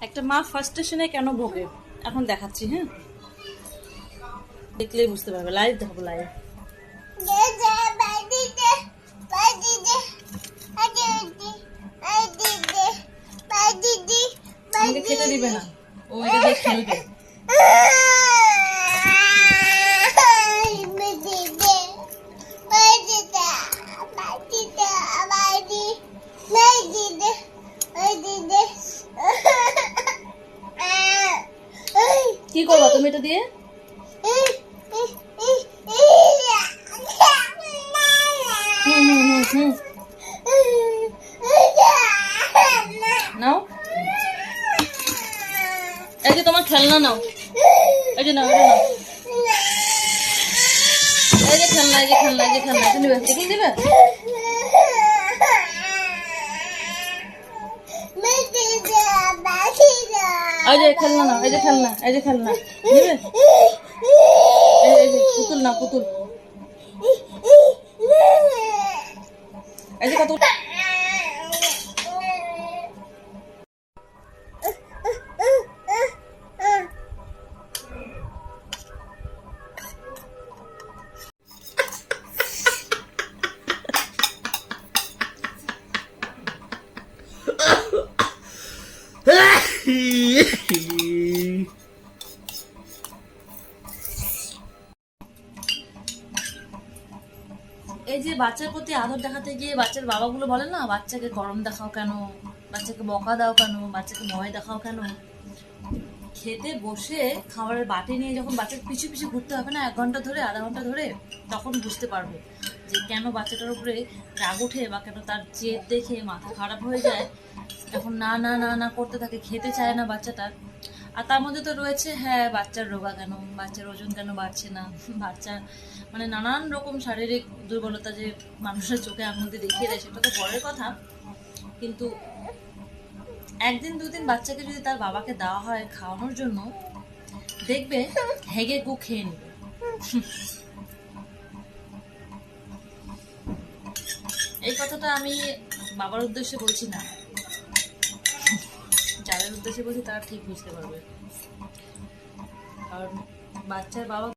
একটা মা ফার্স্টেশনে কেন ভোগে? এখন দেখাচ্ছি হ্যাঁ? দেখলেই বুঝতে পারবে লাইভ দেখাবো লাইভ খেতে দিবে না। ও খেলবে। তুমি এটা দিয়ে নাও। এই যে তোমার খেলনা নাও। এই যে নাও নাও। এই যে খেলনা, এই যে খেলনা, এই যে খেলনা। টিফিন দিবে? এই যে খেলনা নাও এই যে খেলনা এই যে খেলনা নিবে এই এই যে পুতুল না পুতুল এই যে কত এই যে বাচ্চার প্রতি আদর দেখাতে গিয়ে বাচ্চার বাবাগুলো বলে না, বাচ্চাকে গরম দেখাও কেন? বাচ্চাকে বকা দাও কেন? বাচ্চাকে ভয় দেখাও কেন? খেতে বসে খাবারের বাটি নিয়ে যখন বাচ্চার পিছু পিছু ঘুরতে হবে না, এক ঘণ্টা ধরে, আধা ঘণ্টা ধরে, তখন বুঝতে পারব যে কেন বাচ্চাটার উপরে রাগ ওঠে বা কেন তার জেদ দেখে মাথা খারাপ হয়ে যায়। এখন না না না না করতে থাকে, খেতে চায় না বাচ্চাটা। আর তার মধ্যে তো রয়েছে হ্যাঁ বাচ্চার রোগা কেন, বাচ্চার ওজন কেন বাড়ছে না, বাচ্চা মানে নানান রকম শারীরিক দুর্বলতা যে মানুষের চোখে আঙুল দেখিয়ে দেয়, সেটা তো পরের কথা। কিন্তু একদিন, দুদিন বাচ্চাকে যদি তার বাবাকে দেওয়া হয় খাওয়ানোর জন্য, দেখবে হেগে গু খেয়ে নেবে। এই কথাটা আমি বাবার উদ্দেশ্যে বলছি না। যাদের উদ্দেশ্যে বলছি তারা ঠিক বুঝতে পারবে। কারণ বাচ্চার বাবা